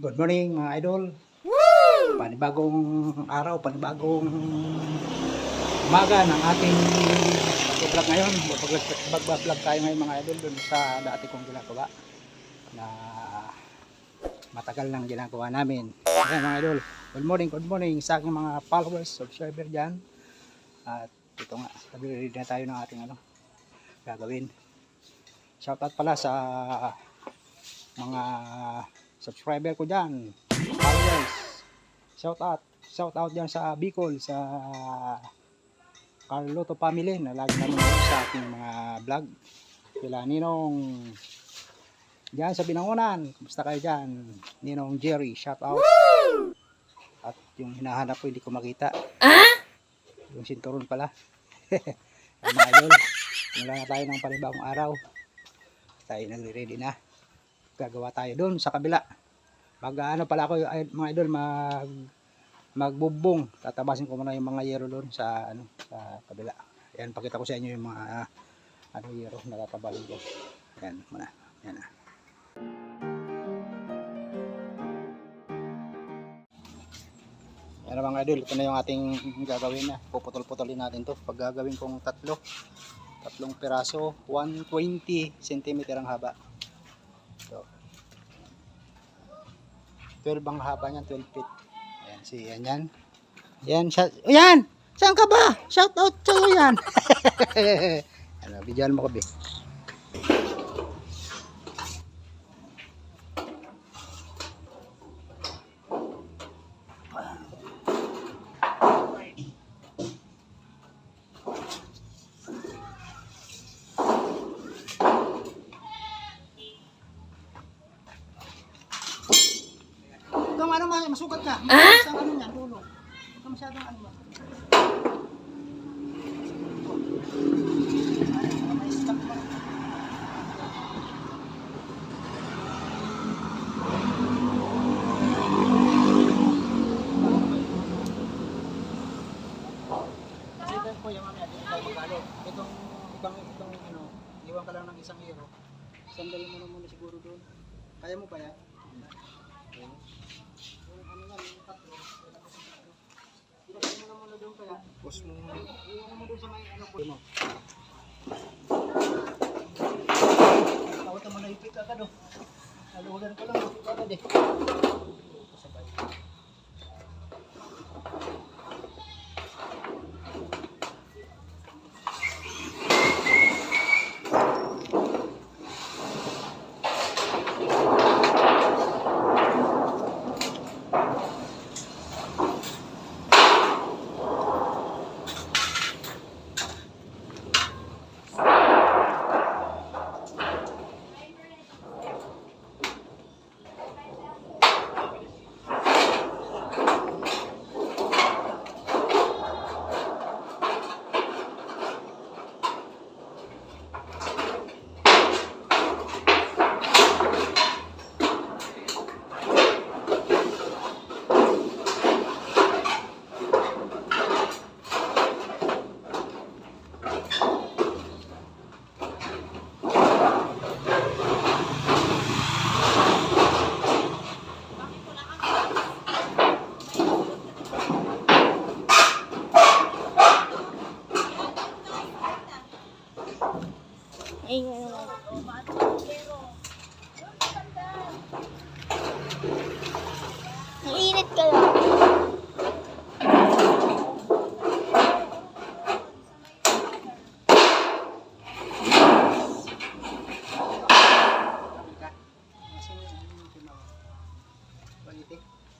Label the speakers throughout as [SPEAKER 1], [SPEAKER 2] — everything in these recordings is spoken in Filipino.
[SPEAKER 1] Good morning mga idol. Panibagong araw, panibagong umaga ng ating pag-vlog ngayon. Mag-vlog tayo ngayon mga idol dun sa dati kong ginagawa na matagal nang ginagawa namin. Ayan mga idol, good morning, good morning sa aking mga followers, subscriber dyan. At ito nga, sabi na tayo ng ating ano, gagawin. Shoutout pala sa mga subscriber ko dyan, followers. Shout out, shout out dyan sa Bicol, sa Carloto family na lagi namin sa aking mga vlog. Kila Ninong dyan sa Binangonan, kumusta kayo dyan? Ninong Jerry, shout out. At yung hinahanap ko hindi ko makita. Yung sinturon pala. Mga idol, wala na tayo ng panibagong araw. Tayo nagre-ready na gagawa tayo doon sa kabila. Mag ano pala ako mga idol mag magbubong. Tatabasin ko muna yung mga yero doon sa ano sa kabila. Ayan pakita ko sa inyo yung mga ah, ano yero na tatabalin ko. Ayan muna. Ayan na. Ayan na mga idol, ito na yung ating gagawin na. Puputol-putulin natin to. Pag gagawin kong tatlo, tatlong piraso, 120 cm ang haba. 12 ang haba niyan, 12 feet. Ayan, si yan yan. Yan, oh, yan! Saan ka ba? Shout out sa'yo yan! ano, bigyan mo ko, be. Ikaw ano ma, masugat ka. Ah? Isang ano niyan, dulo. Masyadong ano ba. May stock pa. Kasi ito po yung mamaya, hindi tayo magalo. Itong ibang itong ano, iwan ka lang ng isang euro. Sandali mo na muna siguro doon. Kaya mo pa yan? Okay. Yung ano yan, yung tatlo. Ilagay Push mo. Iwan mo doon sa may ano mo. Tawag mo na ipit agad oh. Naluhulan ko lang, agad eh. Sabay.
[SPEAKER 2] Ay, ano. Ang init kaya.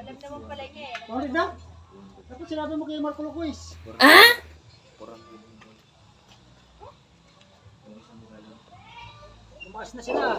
[SPEAKER 3] Alam naman pala niya eh.
[SPEAKER 1] Bakit na? Tapos sinabi mo kay Marco Loquis. Lumakas na sila.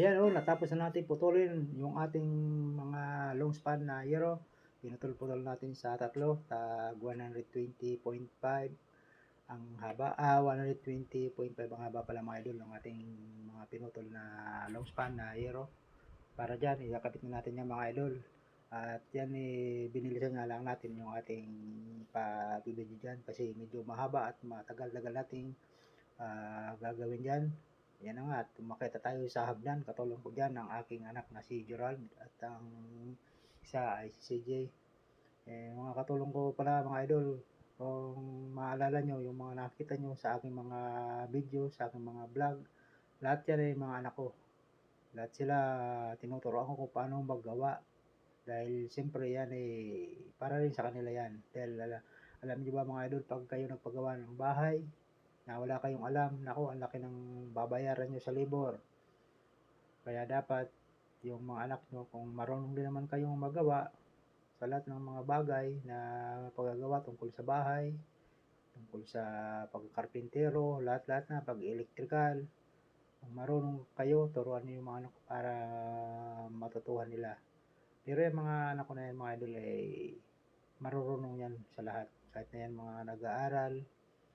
[SPEAKER 1] Ayan oh, natapos na natin putulin yung ating mga long span na yero. Pinutol-putol natin sa tatlo, tag 120.5 ang haba, ah 120.5 ang haba pala mga idol ng ating mga pinutol na long span na yero. Para dyan, ikakabit na natin yan mga idol. At yan eh, binilisan nga lang natin yung ating pabibidyo dyan kasi medyo mahaba at matagal-tagal nating ah, gagawin dyan. Yan nga, at makita tayo sa hagdan, katulong ko dyan ng aking anak na si Gerald at ang isa ay si CJ. Eh, mga katulong ko pala mga idol, kung maalala nyo, yung mga nakita nyo sa aking mga video, sa aking mga vlog, lahat yan ay mga anak ko. Lahat sila tinuturoan ko kung paano maggawa. Dahil siyempre yan eh, para rin sa kanila yan. Dahil ala- alam niyo ba mga idol, pag kayo nagpagawa ng bahay, na wala kayong alam, nako, ang laki ng babayaran nyo sa labor. Kaya dapat, yung mga anak nyo, kung marunong din naman kayong magawa, sa lahat ng mga bagay na paggagawa tungkol sa bahay, tungkol sa pagkarpintero, lahat-lahat na, pag-electrical, kung marunong kayo, turuan niyo yung mga anak para matutuhan nila. Pero yung mga anak ko na yan, mga idol, ay marurunong yan sa lahat. Kahit na yan mga nag-aaral,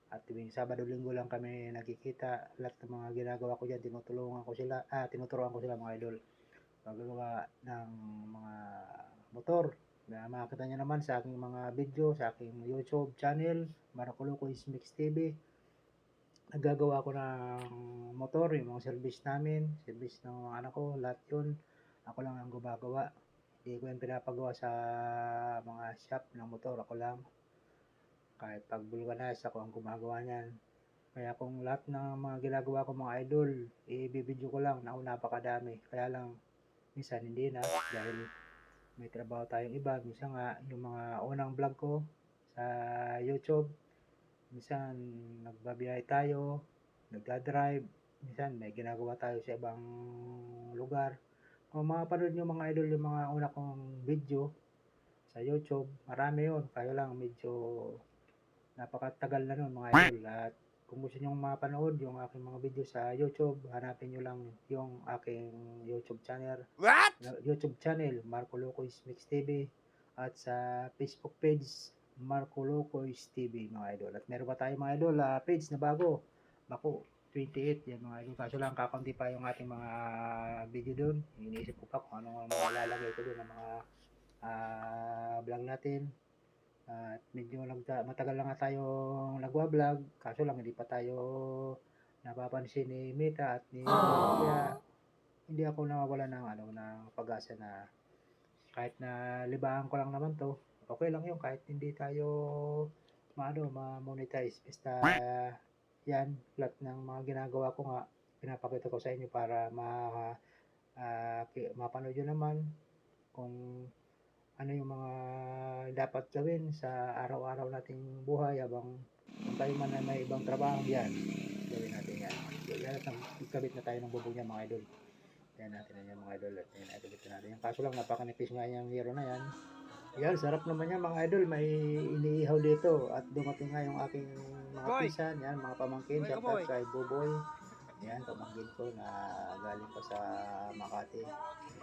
[SPEAKER 1] at tuwing Sabado Linggo lang kami nakikita, lahat ng mga ginagawa ko dyan, tinutulungan ko sila, ah, tinuturuan ko sila mga idol. Paggawa ng mga motor, na makikita nyo naman sa aking mga video, sa aking YouTube channel, Maraculuco is Mix TV. Nagagawa ko ng motor, yung mga service namin, service ng mga anak ko, lahat yun. Ako lang ang gumagawa. Hindi ko yung pinapagawa sa mga shop ng motor, ako lang. Kahit pag vulcanize, ako ang gumagawa niyan. Kaya kung lahat ng mga ginagawa ko mga idol, i-video ko lang, naku napakadami. Kaya lang, minsan hindi na, dahil may trabaho tayong iba. Minsan nga, yung mga unang vlog ko sa YouTube, minsan nagbabiyahe tayo, nagdadrive, minsan may ginagawa tayo sa ibang lugar. Kung mapanood nyo mga idol yung mga una kong video sa YouTube, marami yun. Kaya lang medyo napakatagal na nun mga idol. At kung gusto nyo mapanood yung aking mga video sa YouTube, hanapin nyo lang yung aking YouTube channel.
[SPEAKER 4] What?
[SPEAKER 1] YouTube channel, Marco Loco's Mix TV at sa Facebook page, Marco Loco's TV mga idol. At meron pa tayo mga idol, ah, page na bago, Bako 28 yan mga idol. Kaso lang kakaunti pa yung ating mga video doon. Iniisip ko pa kung ano ang mga lalagay ko doon ng mga ah, vlog natin. At medyo nagta- matagal na nga tayong nagwa-vlog. Kaso lang hindi pa tayo napapansin ni Mita at ni Kaya hindi ako nawawala ng ano ng pag-asa na kahit na libangan ko lang naman to okay lang yun kahit hindi tayo maano ma-monetize basta yan lahat ng mga ginagawa ko nga pinapakita ko sa inyo para ma uh, mapanood yun naman kung ano yung mga dapat gawin sa araw-araw nating buhay habang tayo man ay may ibang trabaho yan. Gawin natin yan. Yan at ikabit na tayo ng bubong niya mga idol. Yan natin na yan mga idol at yan idol ito natin yan. Kaso lang napakanipis nga yung hero na yan. Yan sarap naman yan mga idol. May iniihaw dito at dumating nga yung aking mga pisan yan mga pamangkin shout out kay Buboy yan pamangkin ko na galing pa sa Makati.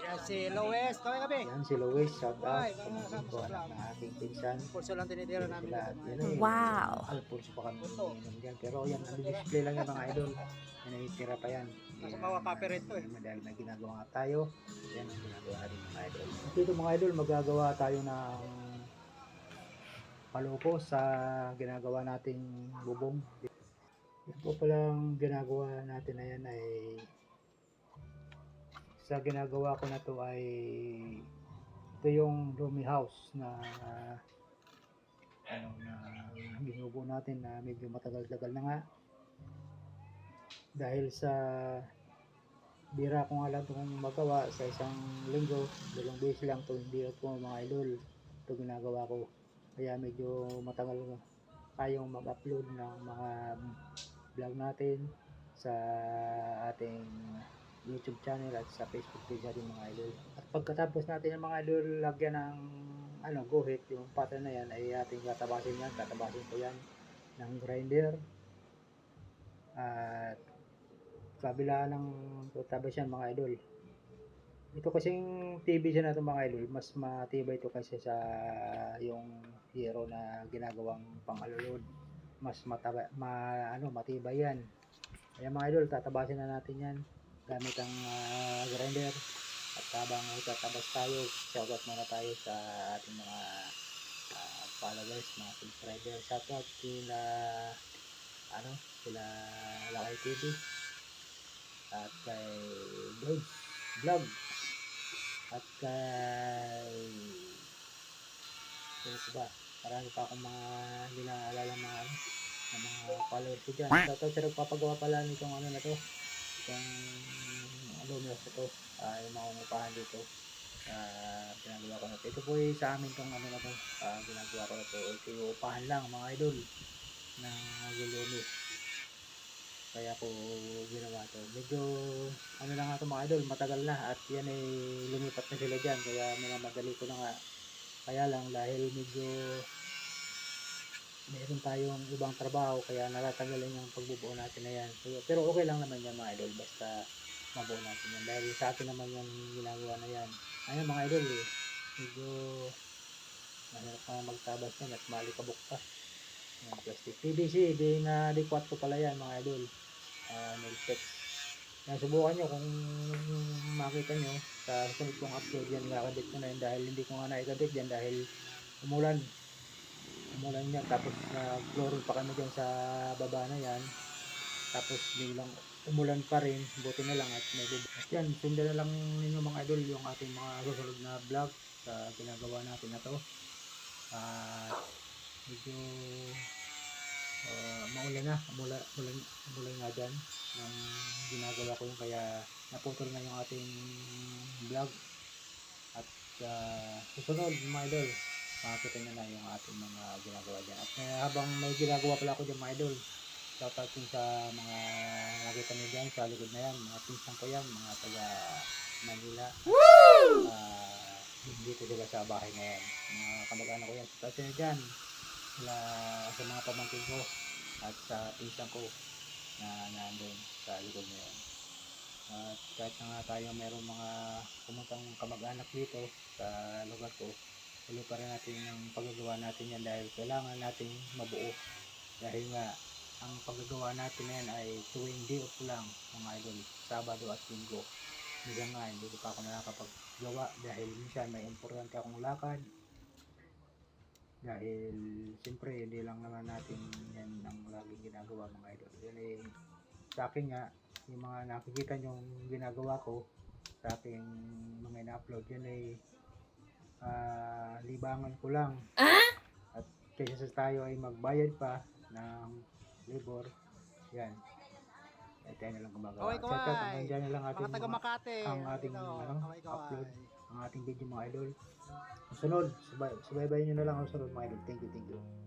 [SPEAKER 4] Yan si Lois. Kaway kami.
[SPEAKER 1] yan si Luis shout out. Pamangkin ko anak ng aking pinsan?
[SPEAKER 4] Pulso lang tinitira namin.
[SPEAKER 1] yan eh,
[SPEAKER 2] Wow.
[SPEAKER 1] Alfonso pa kami dyan pero yan ang display lang yan mga idol. Yan ay tira pa yan.
[SPEAKER 4] Nasa mga copyright to eh.
[SPEAKER 1] dahil may ginagawa nga tayo yan ang ginagawa natin mga idol. Dito mga idol magagawa tayo ng paloko sa ginagawa nating bubong yan po palang ginagawa natin na yan ay sa ginagawa ko na to ay ito yung roomy house na ano na binubo natin na medyo matagal-tagal na nga. Dahil sa bira ko nga lang itong magawa sa isang linggo dalawang beses lang to hindi po mga idol ito ginagawa ko. Kaya medyo matagal tayong mag-upload ng mga vlog natin sa ating YouTube channel at sa Facebook page natin mga idol. At pagkatapos natin yung mga idol lagyan ng ano guhit. Yung pattern na yan ay ating tatabasin yan. Tatabasin ko yan ng grinder. At kabila ng tabas yan mga idol. Ito kasing TV siya na ito mga idol, mas matibay ito kasi sa yung hero na ginagawang pangalulod. Mas mataba, ma, ano, matibay yan. Kaya mga idol, tatabasin na natin yan gamit ang ah, grinder. At habang tatabas tayo, shoutout muna tayo sa ating mga ah, followers, mga subscribers. Shoutout kila ano, sila Lakay TV at kay Dodge Vlog at kay sino ba? Marami pa akong mga hindi naaalala mga ano, ng mga followers ko dyan. Shoutout sa nagpapagawa pala nitong ano na to, itong aluminum na to, uh, yung mga umupahan dito. Uh, ginagawa ko na to. Ito po yung sa amin tong ano na to, ah, ginagawa ko na to. Ito yung upahan lang mga idol ng gulumi. Kaya ko ginawa to. Medyo ano na nga to mga idol, matagal na at yan ay lumipat na sila dyan. Kaya minamadali ko na nga. Kaya lang dahil medyo meron tayong ibang trabaho kaya natatanggalin yung pagbubuo natin na yan. Pero, pero okay lang naman yan mga idol basta mabuo natin yan. Dahil sa atin naman yung ginagawa na yan. Ayun mga idol eh. Medyo mahirap na magtabas yan at malikabok pa. Yan, plastic PVC, di na di 4 pala yan mga idol. Uh, Miltex. Yan, subukan nyo kung makita nyo sa susunod kong upload yan, kakabit ko na yun dahil hindi ko nga naikabit yan dahil umulan. Umulan yan, tapos na floor pa kami dyan sa baba na yan. Tapos biglang umulan pa rin, buti na lang at may. At yan, sundan na lang ninyo mga idol yung ating mga susunod na vlog sa ginagawa natin na to. At medyo uh, maulan na, mula, mulan, mulan nga dyan. Ng ginagawa ko yung kaya naputol na yung ating vlog. At uh, susunod mga idol makakita nyo na yung ating mga ginagawa dyan. At uh, habang may ginagawa pala ako dyan mga idol shoutout din sa mga nakita nyo dyan sa likod na yan mga pinsan ko yan mga taga Manila. Uh, dito sila sa bahay na yan. Mga kamag-anak ko yan. Shoutout nyo dyan sila sa mga pamangkin ko at sa pinsan ko na nandun sa likod na yan. At kahit na nga tayo mayroong mga pumuntang kamag-anak dito sa lugar ko, tuloy pa rin natin yung paggagawa natin yan dahil kailangan natin mabuo. Dahil nga, ang paggagawa natin na yan ay tuwing day off lang, mga idol, Sabado at Linggo. Minsan nga, hindi ko pa ako nakakapaggawa dahil minsan may importante akong lakad, dahil siyempre hindi lang naman natin yan ang laging ginagawa mga idol yan eh sa akin nga yung mga nakikita nyo ginagawa ko sa aking mga ina-upload yan ay ah, libangan ko lang at kaysa sa tayo ay magbayad pa ng labor yan ay tayo na lang gumagawa syempre,
[SPEAKER 4] kaway.
[SPEAKER 1] hanggang dyan na lang ating
[SPEAKER 4] Mga taga Makati.
[SPEAKER 1] ang ating, ano,
[SPEAKER 4] kaway, kaway.
[SPEAKER 1] upload. ang ating video mga idol. Sunod, subay, subaybayan nyo na lang ang sunod mga idol. Thank you, thank you.